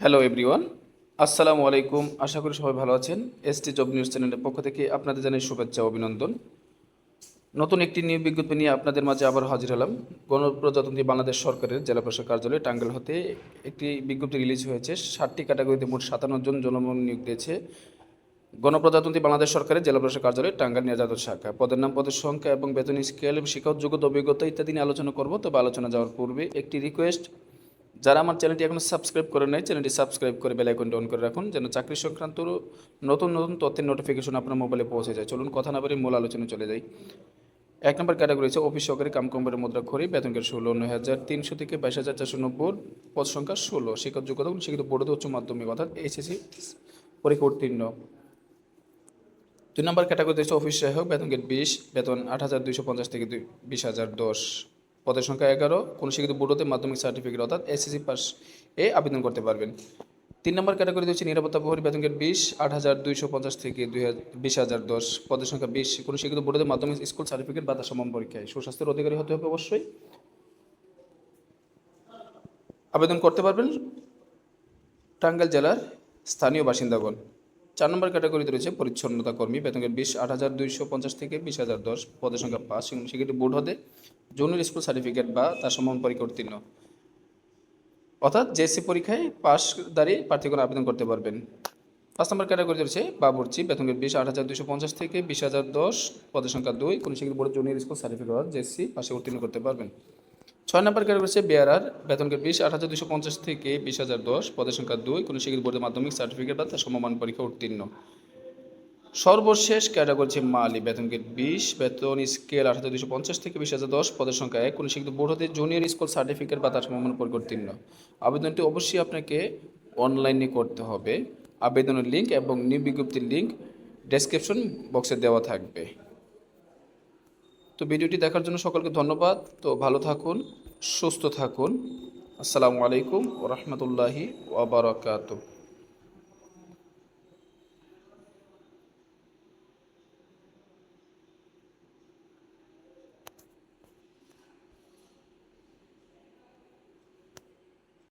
Hello everyone আসসালামু আলাইকুম। আশা করি সবাই ভালো আছেন। এসটি জব নিউজ চ্যানেলের পক্ষ থেকে আপনাদের জানাই শুভেচ্ছা, অভিনন্দন। নতুন একটি নিয়োগ বিজ্ঞপ্তি নিয়ে আপনাদের মাঝে আবার হাজির হলাম। গণপ্রজাতন্ত্রী বাংলাদেশ সরকারের জেলা প্রশাসক কার্যালয় টাঙ্গাইল হতে একটি বিজ্ঞপ্তি রিলিজ হয়েছে। ষাটটি ক্যাটাগরিতে মোট সাতান্ন জন জনবল নিয়োগ দিয়েছে। গণপ্রজাতন্ত্রী বাংলাদেশ সরকারের জেলা প্রশাসক কার্যালয় টাঙ্গাইল নির্যাতন শাখা। পদের নাম, পদের সংখ্যা এবং বেতন, স্কেল শিক্ষক যোগ্যতা, অভিজ্ঞতা ইত্যাদি নিয়ে আলোচনা করব। তবে আলোচনা যাওয়ার পূর্বে একটি রিকোয়েস্ট যারা আমার চ্যানেলটি এখনও সাবস্ক্রাইব করে নেয় চ্যানেলটি সাবস্ক্রাইব করে বেল আইকনটি অন করে রাখুন, যেন চাকরি সংক্রান্ত নতুন নতুন তথ্যের নোটিফিকেশন আপনার মোবাইলে পৌঁছে যায়। চলুন কথা না বলে মূল আলোচনা চলে যাই। এক নম্বর ক্যাটাগরি হচ্ছে অফিস সহকারী কাম কোম্পানির মুদ্রা খড়ি, বেতন গেট ষোলো, নয় হাজার তিনশো থেকে বাইশ হাজার চারশো নব্বই, পদ সংখ্যা ষোলো, শিক্ষক যোগ্যতা শিক্ষিত বোর্ডে উচ্চ মাধ্যমিক, অর্থাৎ এইচএসসি পরীক্ষা উত্তীর্ণ দুই নম্বর ক্যাটাগরি হচ্ছে অফিস সহায়ক, বেতন গেট বিশ, বেতন আট হাজার দুইশো পঞ্চাশ থেকে দুই বিশ হাজার দশ। পদের সংখ্যা এগারো। কোনো শিক্ষিত বোর্ডতে মাধ্যমিক সার্টিফিকেট, অর্থাৎ এসএসসি পাস এ আবেদন করতে পারবেন। তিন নম্বর ক্যাটাগরি হচ্ছে নিরাপত্তা প্রহরী বেতন গেট বিশ, আট হাজার দুইশো পঞ্চাশ থেকে দুই বিশ হাজার দশ। পদের সংখ্যা বিশ। কোনো শিক্ষিত বোর্ডতে মাধ্যমিক স্কুল সার্টিফিকেট বা তার সমান পরীক্ষায়। সুস্বাস্থ্যের অধিকারী হতে হবে অবশ্যই। আবেদন করতে পারবেন টাঙ্গাইল জেলার স্থানীয় বাসিন্দাগণ। চার নম্বর ক্যাটাগরিতে রয়েছে পরিচ্ছন্নতা কর্মী। বেতনের বিশ, আট হাজার দুইশো পঞ্চাশ থেকে বিশ হাজার দশ। পদের সংখ্যা পাঁচ। সেক্ষেত্রে বোর্ড হতে জুনিয়র স্কুল সার্টিফিকেট বা তার সমান পরীক্ষা উত্তীর্ণ অর্থাৎ জেএসসি পরীক্ষায় পাশ দাঁড়িয়ে প্রার্থীগণ আবেদন করতে পারবেন। পাঁচ নম্বর ক্যাটাগরি রয়েছে বাবুর্চি বেতনের বিশ, আট হাজার দুশো পঞ্চাশ থেকে বিশ হাজার দশ, পদের সংখ্যা দুই, কোনো শিক্ষিত board junior school certificate JSC পাশে উত্তীর্ণ করতে পারবেন। ছয় নম্বর ক্যাটাগরি হচ্ছে বেয়ারার বেতনকে বিশ, আট হাজার দুশো পঞ্চাশ থেকে বিশ হাজার দশ, পদের সংখ্যা দুই, কোনো শিক্ষিত বোর্ডের মাধ্যমিক সার্টিফিকেট বা তার সমমান পরীক্ষা উত্তীর্ণ। সর্বশেষ ক্যাটাগরি হচ্ছে মালি। বেতন গেট বিশ, বেতন স্কেল হাজার দুশো পঞ্চাশ থেকে বিশ হাজার দশ, পদের সংখ্যা এক শিক্ষিত বোর্ড হতে জুনিয়র স্কুল সার্টিফিকেট বা তার সমমান পরীক্ষা উত্তীর্ণ আবেদনটি অবশ্যই আপনাকে অনলাইনে করতে হবে। আবেদনের লিঙ্ক এবং নিয়োগ বিজ্ঞপ্তির লিঙ্ক ডেসক্রিপশন বক্সে দেওয়া থাকবে। তো ভিডিওটি দেখার জন্য সকলকে ধন্যবাদ। তো ভালো থাকুন, সুস্থ থাকুন। আসসালামু আলাইকুম ও রহমতুল্লাহি ওবরাকাতু